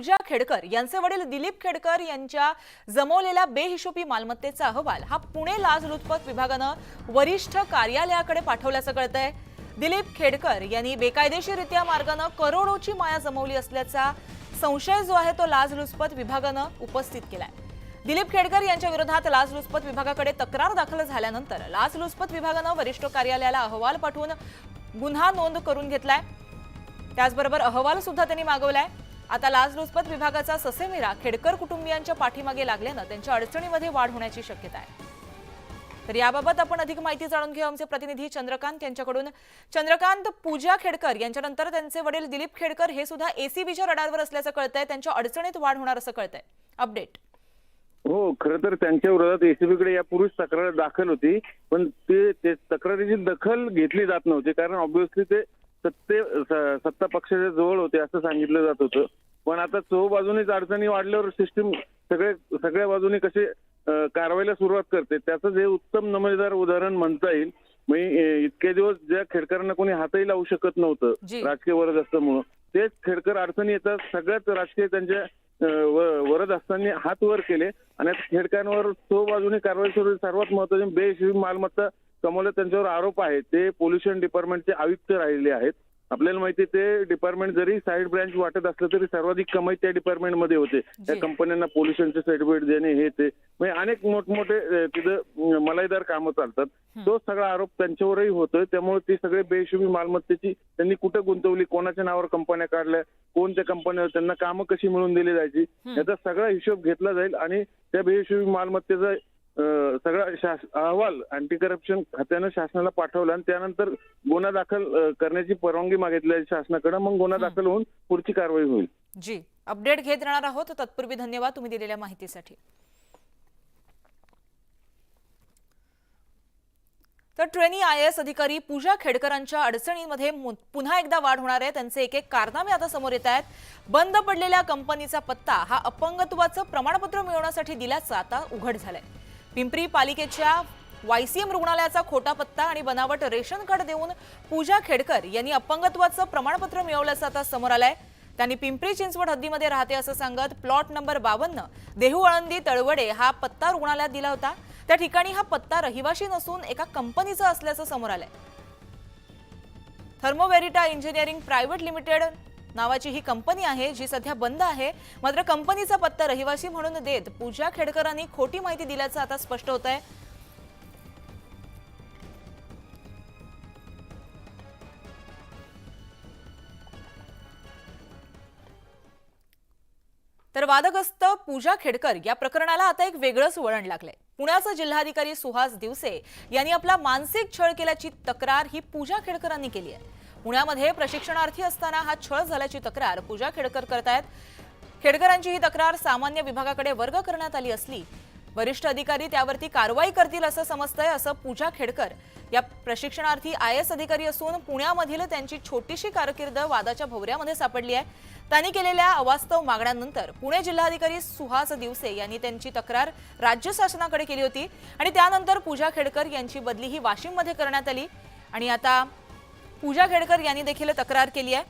पूजा खेडकर यांचे वडील दिलीप खेडकर यांच्या जमवलेल्या बेहिशोबी मालमत्तेचा अहवाल हा पुणे लाचलुचपत विभागानं वरिष्ठ कार्यालयाकडे पाठवल्याचं कळतंय. दिलीप खेडकर यांनी बेकायदेशीररित्या मार्गानं करोडोची माया जमवली असल्याचा संशय जो आहे तो लाचलुचपत विभागानं उपस्थित केलाय. दिलीप खेडकर यांच्या विरोधात लाचलुचपत विभागाकडे तक्रार दाखल झाल्यानंतर लाचलुचपत विभागानं वरिष्ठ कार्यालयाला अहवाल पाठवून गुन्हा नोंद करून घेतलाय. त्याचबरोबर अहवाल सुद्धा त्यांनी मागवलाय. आता लाचलुचपत विभागाचा ससेमिरा खेडकर कुटुंबियांच्या पाठीमागे लागल्यानं त्यांच्या अडचणीमध्ये वाढ होण्याची शक्यता आहे. तर याबाबत आपण अधिक माहिती जाणून घेऊ आमचे प्रतिनिधी चंद्रकांत यांच्याकडून. चंद्रकांत पूजा खेडकर यांच्यानंतर त्यांचे वडील दिलीप खेडकर हे सुद्धा एसीबीच्या रडारवर असल्याचं कळतंय. त्यांच्या अडचणीत वाढ होणार असं कळतंय. अपडेट. हो खर तर त्यांच्या विरोधात एसीबीकडे यापूर्वीच तक्रार दाखल होती पण ते ते तक्रारीची दखल घेतली जात नव्हती कारण ऑब्व्हियसली ते सत्ते सत्ता पक्षाच्या जवळ होते असं सांगितलं जात होतं पण आता चौ बाजूनीच अडचणी वाढल्यावर सिस्टीम सगळे सगळ्या बाजूनी कसे कारवाईला सुरुवात करते त्याचं हे उत्तम नमुनेदार उदाहरण म्हणता येईल म्हणजे इतके दिवस ज्या खेडकरांना कोणी हातही लावू शकत जी. नव्हतं राजकीय वरद असल्यामुळं तेच खेडकर अडचणी येतात सगळ्यात राजकीय त्यांच्या वरद असताना हात वर केले आणि खेडकांवर तो बाजूने कारवाई सुरू. सर्वात महत्त्वाचे बेहिशोबी मालमत्ता कमवल्या त्यांच्यावर आरोप आहे ते पोल्युशन डिपार्टमेंटचे आयुक्त राहिले आहेत. आपल्याला माहिती ते डिपार्टमेंट जरी साईड ब्रँच वाटत असलं तरी सर्वाधिक कमाई त्या डिपार्टमेंटमध्ये होते. त्या. कंपन्यांना पोल्युशनचे सर्टिफिकेट देणे हे ते. म्हणजे अनेक मोठमोठे तिथं मलाईदार कामं चालतात. तो सगळा आरोप त्यांच्यावरही होतोय. त्यामुळे ती सगळे बेहिशोबी मालमत्तेची त्यांनी कुठं गुंतवली कोणाच्या नावावर कंपन्या काढल्या कोणत्या कंपन्या त्यांना कामं कशी मिळवून दिली जायची याचा सगळा हिशोब घेतला जाईल आणि त्या बेहिशोबी मालमत्तेचा सगळा शास- अहवाल अँटी करप्शन खात्यानं शासनाला पाठवला आणि त्यानंतर गुन्हा दाखल करण्याची परवानगी मागितली आहे शासनाकडे. मग गुन्हा दाखल होऊन पुढची कारवाई होईल. जी. अपडेट घेत राहणार आहोत. तत्पूर्वी धन्यवाद तुम्ही दिलेल्या माहितीसाठी. तर ट्रेनी आय एस अधिकारी पूजा खेडकरांच्या अडचणींमध्ये पुन्हा एकदा वाढ होणार आहे. त्यांचे एक एक कारनामे आता समोर येत आहेत. बंद पडलेल्या कंपनीचा पत्ता हा अपंगत्वाचं प्रमाणपत्र मिळवण्यासाठी दिल्याचं आता उघड झालंय. पिंपरी पालिकेच्या वायसीएम रुग्णालयाचा खोटा पत्ता आणि बनावट रेशन कार्ड देऊन पूजा खेडकर यांनी अपंगत्वाचं प्रमाणपत्र मिळवल्याचं आता समोर आलंय. त्यांनी पिंपरी चिंचवड हद्दीमध्ये राहते असं सांगत प्लॉट नंबर बावन्न देहू आळंदी तळवडे हा पत्ता रुग्णालयात दिला होता. त्या ठिकाणी हा पत्ता रहिवाशी नसून एका कंपनीचा असल्याचं समोर आलंय. थर्मोवेरिटा इंजिनिअरिंग प्रायव्हेट लिमिटेड नावाची ही कंपनी आहे जी सध्या बंद आहे. मात्र कंपनीचा पत्ता रहिवासी म्हणून देत पूजा खेडकरांनी खोटी माहिती दिल्याचं आता स्पष्ट होत आहे तर वादग्रस्त पूजा खेडकर या प्रकरणाला आता एक वेगळंच वळण लागलंय. पुण्याचा जिल्हाधिकारी सुहास दिवसे यांनी आपला मानसिक छळ केल्याची तक्रार ही पूजा खेडकरांनी केली आहे. पुण्यामध्ये प्रशिक्षणार्थी असताना हा छळ झाल्याची तक्रार पूजा खेडकर करत आहेत खेडकरांची ही तक्रार सामान्य विभागाकडे वर्ग करण्यात आली असली वरिष्ठ अधिकारी त्यावरती कारवाई करतील असं समजतंय असं पूजा खेडकर या प्रशिक्षणार्थी आय एस अधिकारी असून पुण्यामधील त्यांची छोटीशी कारकीर्द वादाच्या भोवऱ्यामध्ये सापडली आहे. त्यांनी केलेल्या अवास्तव मागण्यांनंतर पुणे जिल्हाधिकारी सुहास दिवसे यांनी त्यांची तक्रार राज्य शासनाकडे केली होती आणि त्यानंतर पूजा खेडकर यांची बदली ही वाशिममध्ये करण्यात आली. आणि आता पूजा खेडकर यांनी देखील तक्रार केली आहे.